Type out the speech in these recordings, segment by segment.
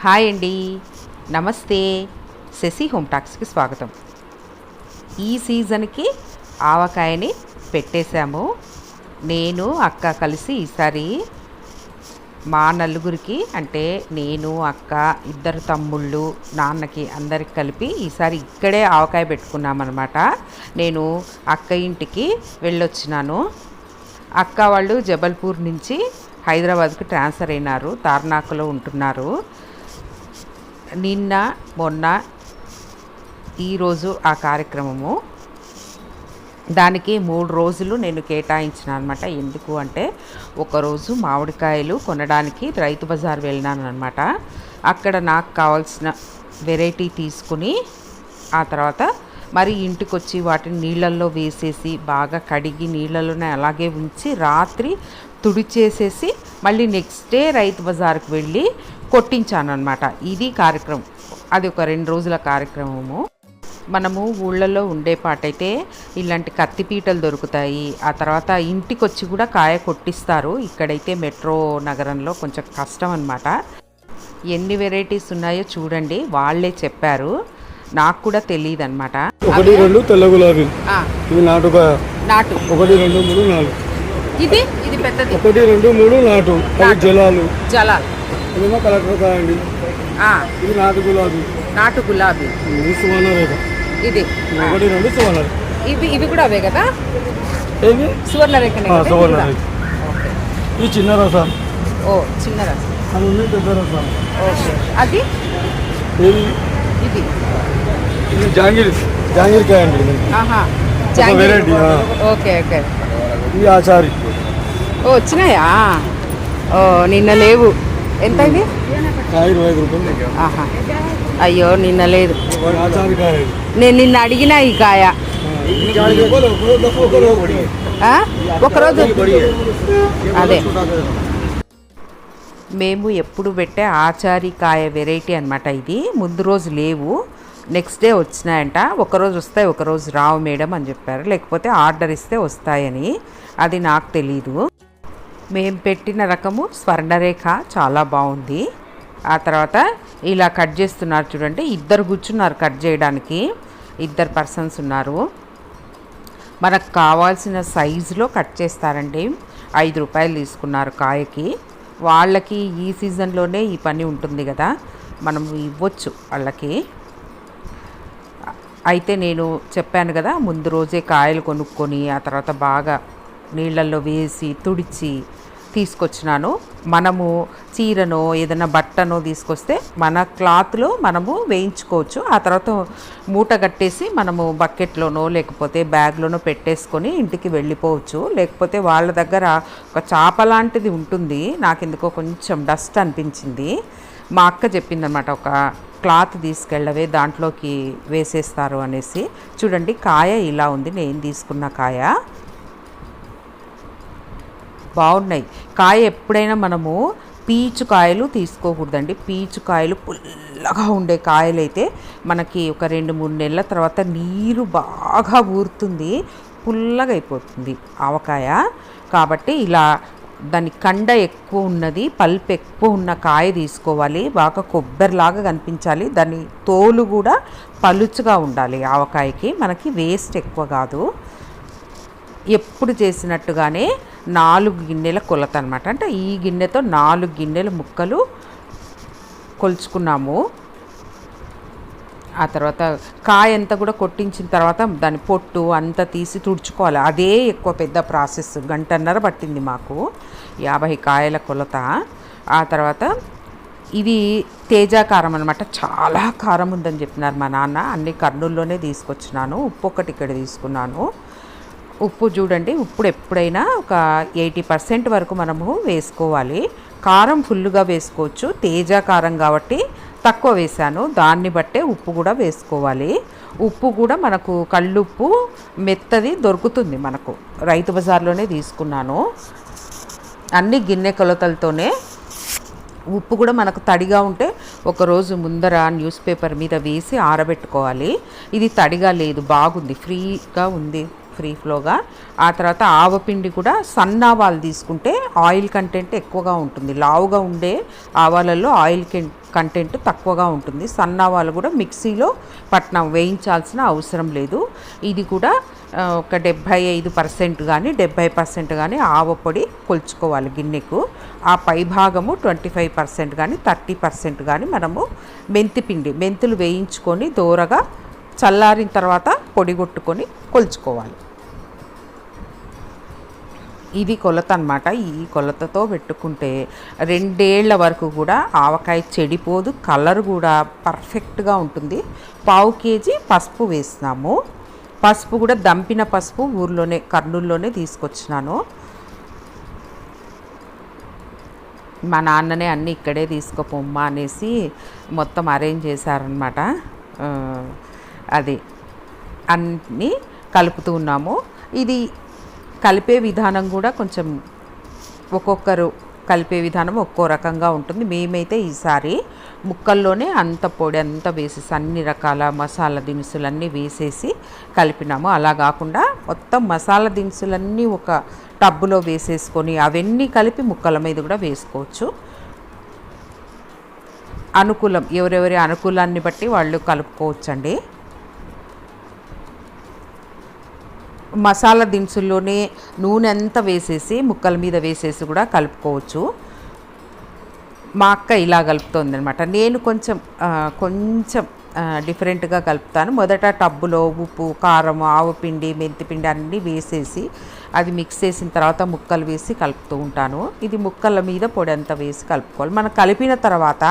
Hi అండి. నమస్తే. Shashi home టాక్స్కి స్వాగతం. ఈ సీజన్కి ఆవకాయని పెట్టేశాము. నేను అక్క కలిసి ఈసారి మా నలుగురికి అంటే నేను అక్క ఇద్దరు తమ్ముళ్ళు నాన్నకి అందరికి కలిపి ఈసారి ఇక్కడే ఆవకాయ పెట్టుకున్నామన్నమాట. నేను అక్క ఇంటికి వెళ్ళొచ్చినాను. అక్క వాళ్ళు జబల్పూర్ నుంచి హైదరాబాద్కి ట్రాన్స్ఫర్ అయినారు. తార్నాకలో ఉంటున్నారు. నిన్న మొన్న ఈరోజు ఆ కార్యక్రమము. దానికి మూడు రోజులు నేను కేటాయించిన అనమాట ఎందుకు అంటే ఒకరోజు మామిడికాయలు కొనడానికి రైతు బజార్ వెళ్ళినాను అనమాట అక్కడ నాకు కావాల్సిన వెరైటీ తీసుకుని ఆ తర్వాత మరి ఇంటికి వచ్చి వాటిని నీళ్ళల్లో వేసేసి బాగా కడిగి నీళ్ళలోనే అలాగే ఉంచి రాత్రి తుడిచేసేసి మళ్ళీ నెక్స్ట్ డే రైతు బజార్కి వెళ్ళి కొట్టించాను అనమాట ఇది కార్యక్రమం. అది ఒక రెండు రోజుల కార్యక్రమము. మనము ఊళ్ళల్లో ఉండే పాటైతే ఇలాంటి కత్తిపీటలు దొరుకుతాయి. ఆ తర్వాత ఇంటికి వచ్చి కూడా కాయ కొట్టిస్తారు. ఇక్కడైతే మెట్రో నగరంలో కొంచెం కష్టం అనమాట ఎన్ని వెరైటీస్ ఉన్నాయో చూడండి. వాళ్ళే చెప్పారు. నాకు కూడా తెలియదు అనమాట ఒకటి రెండు తెల్ల గులాబీలు ఇవి నాటుకాయ నాటు. ఒకటి రెండు మూడు నాలుగు. ఇది? ఇది పెద్దది. ఒకటి రెండు మూడు నాటు. జలాలు. జలాల్. ఇదేమో కలెక్టర్ కాయ అండి ఇది నాటు గులాబీ. నాటు గులాబీ. ఇది సువర్ణ రేఖ ఇది. ఒకటి రెండు సువర్ణ రేఖ ఇవి ఇవి కూడా అవే కదా? ఏమి సువర్ణ రేఖనే ఆ, కదా? సువర్ణ ఇవి రేఖ కూడా? ఓకే. ఈ చిన్న రసం. ఓ చిన్న రసం. అది ఉంది పెద్ద రసం. ఓకే. అది? ఇది ఇది. ఇది జాంగీర్ జాంగీర్ కాయ అండి ఇది. ఆహా. ఒక జాంగీర్. Variety okay okay. ఇది ఆచారి. ఓ వచ్చినాయా? ఓ నిన్న లేవు. ఎంత ఇది? అయ్యో నిన్న లేదు. నేను నిన్న అడిగిన ఈ కాయ? ఒకరోజు. అదే. మేము ఎప్పుడు పెట్టే ఆచారి కాయ వెరైటీ అనమాట ఇది. ముందు రోజు లేవు. నెక్స్ట్ డే వచ్చినాయంట. ఒకరోజు వస్తాయి ఒకరోజు రావు మేడం అని చెప్పారు. లేకపోతే ఆర్డర్ ఇస్తే వస్తాయని. అది నాకు తెలీదు. మేము పెట్టిన రకము స్వర్ణరేఖ చాలా బాగుంది. ఆ తర్వాత ఇలా కట్ చేస్తున్నారు చూడండి. ఇద్దరు కూర్చున్నారు కట్ చేయడానికి. ఇద్దరు పర్సన్స్ ఉన్నారు. మనకు కావాల్సిన సైజులో కట్ చేస్తారండి. ఐదు రూపాయలు తీసుకున్నారు కాయకి. వాళ్ళకి ఈ సీజన్లోనే ఈ పని ఉంటుంది కదా. మనం ఇవ్వచ్చు వాళ్ళకి. అయితే నేను చెప్పాను కదా ముందు రోజే కాయలు కొనుక్కొని ఆ తర్వాత బాగా నీళ్ళల్లో వేసి తుడిచి తీసుకొచ్చినాను. మనము చీరనో ఏదైనా బట్టనో తీసుకొస్తే మన క్లాత్లో మనము వేయించుకోవచ్చు. ఆ తర్వాత మూట కట్టేసి మనము బకెట్లోనో లేకపోతే బ్యాగ్లోనో పెట్టేసుకొని ఇంటికి వెళ్ళిపోవచ్చు. లేకపోతే వాళ్ళ దగ్గర ఒక చేప లాంటిది ఉంటుంది. నాకు ఎందుకో కొంచెం డస్ట్ అనిపించింది. మా అక్క చెప్పిందనమాట ఒక క్లాత్ తీసుకెళ్ళవే దాంట్లోకి వేసేస్తారు అనేసి. చూడండి కాయ ఇలా ఉంది నేను తీసుకున్న కాయ. బాగున్నాయి. కాయ ఎప్పుడైనా మనము పీచు కాయలు తీసుకోకూడదండి. పీచు కాయలు పుల్లగా ఉండే కాయలు అయితే మనకి ఒక రెండు మూడు నెలల తర్వాత నీరు బాగా ఊరుతుంది. పుల్లగా అయిపోతుంది ఆవకాయ. కాబట్టి ఇలా దాని కండ ఎక్కువ ఉన్నది పల్ప్ ఎక్కువ ఉన్న కాయ తీసుకోవాలి. బాగా కొబ్బరిలాగా కనిపించాలి. దాని తోలు కూడా పలుచుగా ఉండాలి ఆవకాయకి. మనకి వేస్ట్ ఎక్కువ కాదు. ఎప్పుడు చేసినట్టుగానే నాలుగు గిన్నెల కొలత అనమాట అంటే ఈ గిన్నెతో నాలుగు గిన్నెల ముక్కలు కొలుచుకున్నాము. ఆ తర్వాత కాయ అంతా కూడా కొట్టించిన తర్వాత దాని పొట్టు అంతా తీసి తుడుచుకోవాలి. అదే ఎక్కువ పెద్ద ప్రాసెస్. గంటన్నర పట్టింది మాకు యాభై కాయల కొలత. ఆ తర్వాత ఇది తేజాకారం అనమాట చాలా కారం ఉందని చెప్పినారు మా నాన్న. అన్ని కర్నూలులోనే తీసుకొచ్చినాను. ఉప్పు ఒకటి ఇక్కడ తీసుకున్నాను. ఉప్పు చూడండి. ఉప్పుడు ఎప్పుడైనా ఒక ఎయిటీ పర్సెంట్ వరకు మనము వేసుకోవాలి. కారం ఫుల్గా వేసుకోవచ్చు. తేజ కారం కాబట్టి తక్కువ వేశాను. దాన్ని బట్టే ఉప్పు కూడా వేసుకోవాలి. ఉప్పు కూడా మనకు కళ్ళుప్పు మెత్తది దొరుకుతుంది మనకు. రైతు బజార్లోనే తీసుకున్నాను. అన్ని గిన్నె కొలతలతోనే ఉప్పు కూడా మనకు తడిగా ఉంటే ఒకరోజు ముందర న్యూస్ పేపర్ మీద వేసి ఆరబెట్టుకోవాలి. ఇది తడిగా లేదు బాగుంది ఫ్రీగా ఉంది. ఫ్రీ ఫ్లోగా. ఆ తర్వాత ఆవపిండి కూడా సన్న ఆవాలు తీసుకుంటే ఆయిల్ కంటెంట్ ఎక్కువగా ఉంటుంది. లావుగా ఉండే ఆవాలలో ఆయిల్ కంటెంట్ తక్కువగా ఉంటుంది. సన్నావాలు కూడా మిక్సీలో పట్నం వేయించాల్సిన అవసరం లేదు. ఇది కూడా ఒక డెబ్భై ఐదు పర్సెంట్ కానీ డెబ్భై పర్సెంట్ కానీ ఆవపొడి కొలుచుకోవాలి గిన్నెకు. ఆ పై భాగము ట్వంటీ ఫైవ్ పర్సెంట్ కానీ థర్టీ పర్సెంట్ కానీ మనము మెంతిపిండి మెంతులు వేయించుకొని దూరగా చల్లారిన తర్వాత పొడి కొట్టుకొని కొలుచుకోవాలి. ఇది కొలత అనమాట ఈ కొలతతో పెట్టుకుంటే రెండేళ్ళ వరకు కూడా ఆవకాయ చెడిపోదు కలర్ కూడా పర్ఫెక్ట్గా ఉంటుంది. పావు కేజీ పసుపు వేసినాము. పసుపు కూడా దంపిన పసుపు ఊర్లోనే కర్నూలులోనే తీసుకొచ్చినాను. మా నాన్ననే అన్నీ ఇక్కడే తీసుకోపోమ్మా అనేసి మొత్తం అరేంజ్ చేశారనమాట అది అన్నీ కలుపుతూ ఉన్నాము. ఇది కలిపే విధానం కూడా కొంచెం ఒక్కొక్కరు కలిపే విధానం ఒక్కో రకంగా ఉంటుంది. మేమైతే ఈసారి ముక్కల్లోనే అంత పొడి అంతా వేసేసి అన్ని రకాల మసాలా దినుసులన్నీ వేసేసి కలిపినాము. అలా కాకుండా మొత్తం మసాలా దినుసులన్నీ ఒక టబ్బులో వేసేసుకొని అవన్నీ కలిపి ముక్కల మీద కూడా వేసుకోవచ్చు. అనుకూలం ఎవరెవరి అనుకూలాన్ని బట్టి వాళ్ళు కలుపుకోవచ్చండి. మసాలా దినుసుల్లోనే నూనె అంతా వేసేసి ముక్కల మీద వేసేసి కూడా కలుపుకోవచ్చు. మా అక్క ఇలా కలుపుతోంది అనమాట నేను కొంచెం కొంచెం డిఫరెంట్గా కలుపుతాను. మొదట టబ్బులో ఉప్పు కారం ఆవు పిండి మెంతి పిండి అన్నీ వేసేసి అది మిక్స్ చేసిన తర్వాత ముక్కలు వేసి కలుపుతూ ఉంటాను. ఇది ముక్కల మీద పొడి అంతా వేసి కలుపుకోవాలి. మనం కలిపిన తర్వాత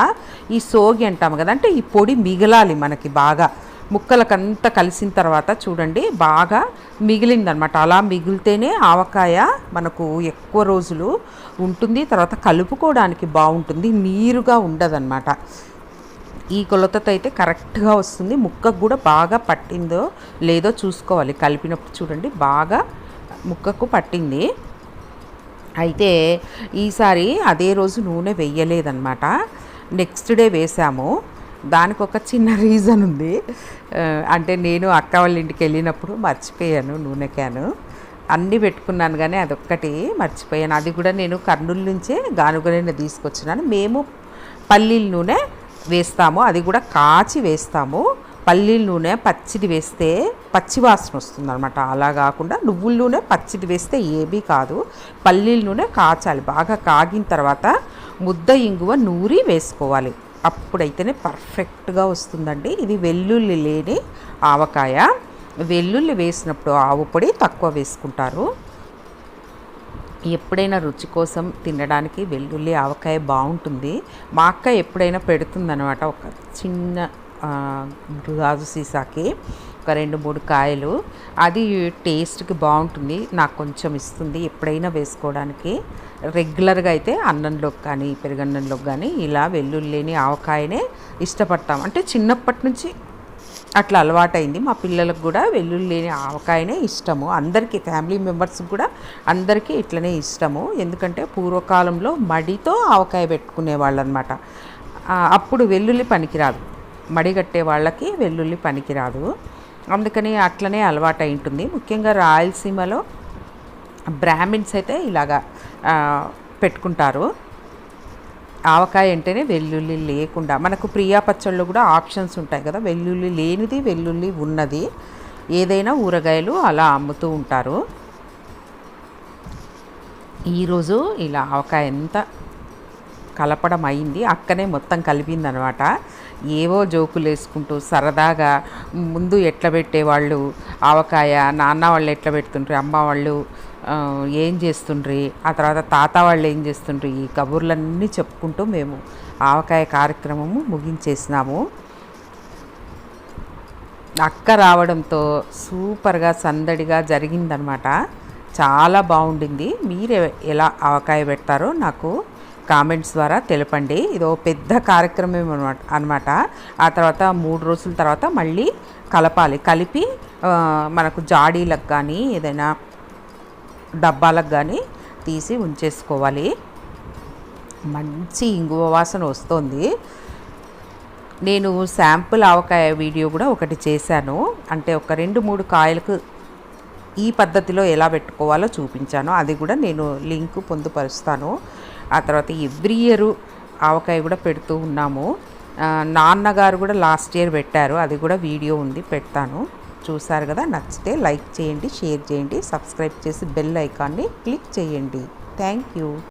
ఈ సోగి అంటాము కదా అంటే ఈ పొడి మిగలాలి మనకి బాగా. ముక్కలకంతా కలిసిన తర్వాత చూడండి బాగా మిగిలిందనమాట అలా మిగిలితేనే ఆవకాయ మనకు ఎక్కువ రోజులు ఉంటుంది తర్వాత కలుపుకోవడానికి బాగుంటుంది నీరుగా ఉండదన్నమాట. ఈ కొలతతో అయితే కరెక్ట్గా వస్తుంది. ముక్కకు కూడా బాగా పట్టిందో లేదో చూసుకోవాలి. కలిపినప్పుడు చూడండి బాగా ముక్కకు పట్టింది. అయితే ఈసారి అదే రోజు నూనె వెయ్యలేదన్నమాట నెక్స్ట్ డే వేసాము. దానికి ఒక చిన్న రీజన్ ఉంది. అంటే నేను అక్క వాళ్ళ ఇంటికి వెళ్ళినప్పుడు మర్చిపోయాను నూనె క్యాను అన్నీ పెట్టుకున్నాను కానీ అదొక్కటి మర్చిపోయాను. అది కూడా నేను కర్నూలు నుంచే గానుగనే తీసుకొచ్చినాను. మేము పల్లీల నూనె వేస్తాము అది కూడా కాచి వేస్తాము. పల్లీల నూనె పచ్చిది వేస్తే పచ్చి వాసన వస్తుంది అనమాట అలా కాకుండా నువ్వుల నూనె పచ్చిది వేస్తే ఏమీ కాదు. పల్లీల నూనె కాచాలి. బాగా కాగిన తర్వాత ముద్ద ఇంగువ నూరి వేసుకోవాలి. అప్పుడైతేనే పర్ఫెక్ట్గా వస్తుందండి. ఇది వెల్లుల్లి లేని ఆవకాయ. వెల్లుల్లి వేసినప్పుడు ఆవు పొడి తక్కువ వేసుకుంటారు. ఎప్పుడైనా రుచి కోసం తినడానికి వెల్లుల్లి ఆవకాయ బాగుంటుంది. మా అక్క ఎప్పుడైనా పెడుతుందనమాట ఒక చిన్న గాజు సీసాకి. ఒక రెండు మూడు కాయలు. అది టేస్ట్కి బాగుంటుంది. నాకు కొంచెం ఇస్తుంది ఎప్పుడైనా వేసుకోవడానికి. రెగ్యులర్గా అయితే అన్నంలోకి కానీ పెరుగన్నంలోకి కానీ ఇలా వెల్లుల్లిని ఆవకాయనే ఇష్టపడతాం. అంటే చిన్నప్పటి నుంచి అట్లా అలవాటైంది. మా పిల్లలకు కూడా వెల్లుల్లి లేని ఆవకాయనే ఇష్టము. అందరికీ ఫ్యామిలీ మెంబర్స్ కూడా అందరికీ ఇట్లనే ఇష్టము. ఎందుకంటే పూర్వకాలంలో మడితో ఆవకాయ పెట్టుకునేవాళ్ళు అనమాట అప్పుడు వెల్లుల్లి పనికిరాదు. మడి కట్టే వాళ్ళకి వెల్లుల్లి పనికిరాదు. అందుకని అట్లనే అలవాటై ఉంటుంది. ముఖ్యంగా రాయలసీమలో బ్రాహ్మిన్స్ అయితే ఇలాగా పెట్టుకుంటారు. ఆవకాయ అంటేనే వెల్లుల్లి లేకుండా మనకు ప్రియా పచ్చళ్ళు కూడా ఆప్షన్స్ ఉంటాయి కదా వెల్లుల్లి లేనిది వెల్లుల్లి ఉన్నది. ఏదైనా ఊరగాయలు అలా అమ్ముతూ ఉంటారు. ఈరోజు ఇలా ఆవకాయ ఎంత కలపడం అయింది. అక్కనే మొత్తం కలిపిందనమాట. ఏవో జోకులు వేసుకుంటూ సరదాగా ముందు ఎట్లా పెట్టేవాళ్ళు? ఆవకాయ నాన్న వాళ్ళు ఎట్లా పెడుతుండ్రి? అమ్మ వాళ్ళు ఏం చేస్తుండ్రి? ఆ తర్వాత తాత వాళ్ళు ఏం చేస్తుండ్రి? ఈ కబుర్లన్నీ చెప్పుకుంటూ మేము ఆవకాయ కార్యక్రమము ముగించేసినాము. అక్క రావడంతో సూపర్గా సందడిగా జరిగిందనమాట. చాలా బాగుండింది. మీరు ఎలా ఆవకాయ పెడతారో నాకు కామెంట్స్ ద్వారా తెలపండి. ఇది ఒక పెద్ద కార్యక్రమం అనమాట అనమాట ఆ తర్వాత మూడు రోజుల తర్వాత మళ్ళీ కలపాలి. కలిపి మనకు జాడీలకు కానీ ఏదైనా డబ్బాలకు కానీ తీసి ఉంచేసుకోవాలి. మంచి ఇంగువ వాసన వస్తుంది. నేను శాంపుల్ ఆవకాయ వీడియో కూడా ఒకటి చేశాను. అంటే ఒక రెండు మూడు కాయలకు ఈ పద్ధతిలో ఎలా పెట్టుకోవాలో చూపించాను. అది కూడా నేను లింక్ పొందుపరుస్తాను. ఆ తర్వాత ఎవ్రీ ఇయర్ ఆవకాయ కూడా పెడుతూ ఉన్నాము. నాన్నగారు కూడా లాస్ట్ ఇయర్ పెట్టారు. అది కూడా వీడియో ఉంది పెడతాను. చూసారు కదా? నచ్చితే లైక్ చేయండి షేర్ చేయండి సబ్స్క్రైబ్ చేసి బెల్ ఐకాన్ని క్లిక్ చేయండి. Thank you.